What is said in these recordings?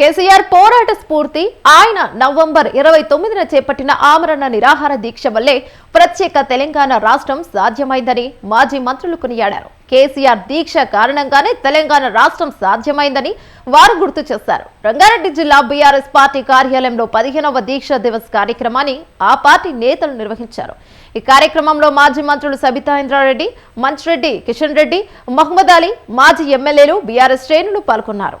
కేసీఆర్ పోరాట స్ఫూర్తి. ఆయన నవంబర్ ఇరవై తొమ్మిదిన చేపట్టిన ఆమరణ నిరాహార దీక్ష వల్లే ప్రత్యేక తెలంగాణ రాష్ట్రం సాధ్యమైందని మాజీ మంత్రులు కొనియాడారు. కేసీఆర్ దీక్ష కారణంగానే తెలంగాణ రాష్ట్రం సాధ్యమైందని వారు గుర్తు చేశారు. రంగారెడ్డి జిల్లా బీఆర్ఎస్ పార్టీ కార్యాలయంలో పదిహేనవ దీక్ష దివస్ కార్యక్రమాన్ని ఆ పార్టీ నేతలు నిర్వహించారు. ఈ కార్యక్రమంలో మాజీ మంత్రులు సబితా ఇంద్రారెడ్డి మంచిరెడ్డి కిషన్ రెడ్డి మహమ్మద్ అలీ మాజీ ఎమ్మెల్యేలు బీఆర్ఎస్ శ్రేణులు పాల్గొన్నారు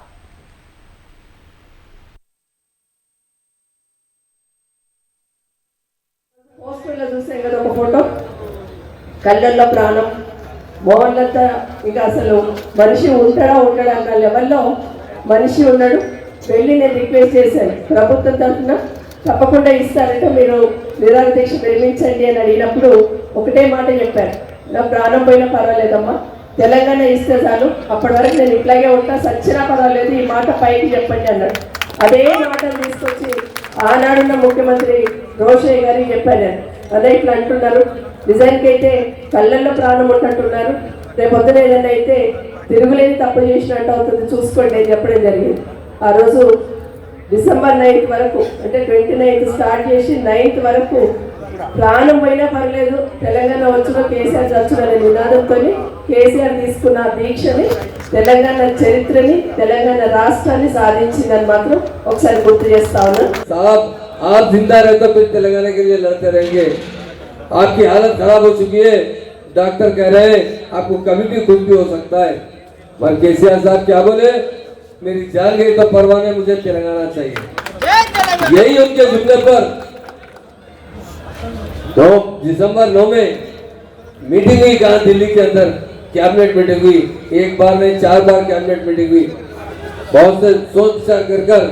పోస్టర్లో చూసాం కదా ఒక ఫోటో? కళ్ళల్లో ప్రాణం. మోహన్లంతా ఇంకా అసలు మనిషి ఉంటాడా ఉంటాడా అన్న లెవెల్లో మనిషి ఉన్నాడు. వెళ్ళి నేను రిక్వెస్ట్ చేశాను. ప్రభుత్వం తరఫున తప్పకుండా ఇస్తారంటే. మీరు నిరాగ దీక్ష అని అడిగినప్పుడు ఒకటే మాట చెప్పారు. నా ప్రాణం పోయినా పర్వాలేదమ్మా. తెలంగాణ ఇస్తే చాలు. అప్పటి వరకు నేను ఇట్లాగే ఉంటా. సచ్చినా పర్వాలేదు. ఈ మాట పైకి చెప్పండి అన్నాడు. అదే మాట తీసుకొచ్చి ఆనాడున్న ముఖ్యమంత్రి రోషయ్య గారికి చెప్పాను నేను. అదే ఇట్లా అంటున్నారు. నిజానికి అయితే కళ్ళల్లో ప్రాణం ఉంటుంటున్నారు రేపొద్దున ఏదైనా అయితే తిరుగులేని తప్పు చేసినట్టు అవుతుంది. చూసుకోండి అని చెప్పడం జరిగింది. ఆ రోజు డిసెంబర్ నైన్త్ వరకు అంటే ట్వంటీ నైన్త్ స్టార్ట్ చేసి నైన్త్ వరకు ప్రాణం పోయినా పర్లేదు. తెలంగాణ వచ్చిన కేసీఆర్ చచ్చుననే నినాదంతో కేసీఆర్ తీసుకున్న దీక్షని తెలంగాణ చరిత్రని తెలంగాణ రాష్ట్రాన్ని సాధించిందని మాత్రం ఒకసారి గుర్తు చేస్తా ఉన్నాను आप ज़िंदा रहे तो फिर तेलंगाना के लिए लड़ते रहेंगे। आपकी हालत खराब हो चुकी है। डॉक्टर कह रहे हैं आपको कभी भी कुछ भी हो सकता है। पर केसीआर साहब क्या बोले? मेरी जान गई तो परवाने मुझे तेलंगाना चाहिए। यही उनके जुमले पर। नौ दिसंबर नौ में मीटिंग हुई कहा? दिल्ली के अंदर। कैबिनेट मीटिंग हुई। एक बार नहीं चार बार कैबिनेट मीटिंग हुई। बहुत से सोच विचार कर कर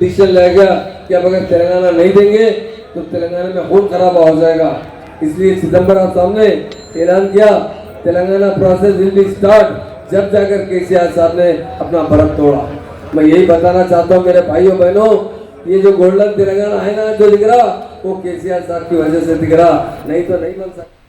डिसीज़न लिया गया। कि अब अगर तेलंगाना नहीं देंगे तो तेलंगाना में खून खराबा हो जाएगा। इसलिए सितंबर आप सामने ऐलान किया। Telangana process will be start जब जाकर के सी साहब ने अपना भरत तोड़ा। मैं यही बताना चाहता हूँ, मेरे भाइयों, बहनों, ये जो गोल्डन तेलंगाना है ना, जो दिख रहा, वो के साहब की वजह से दिख रहा। नहीं तो नहीं बन सकता।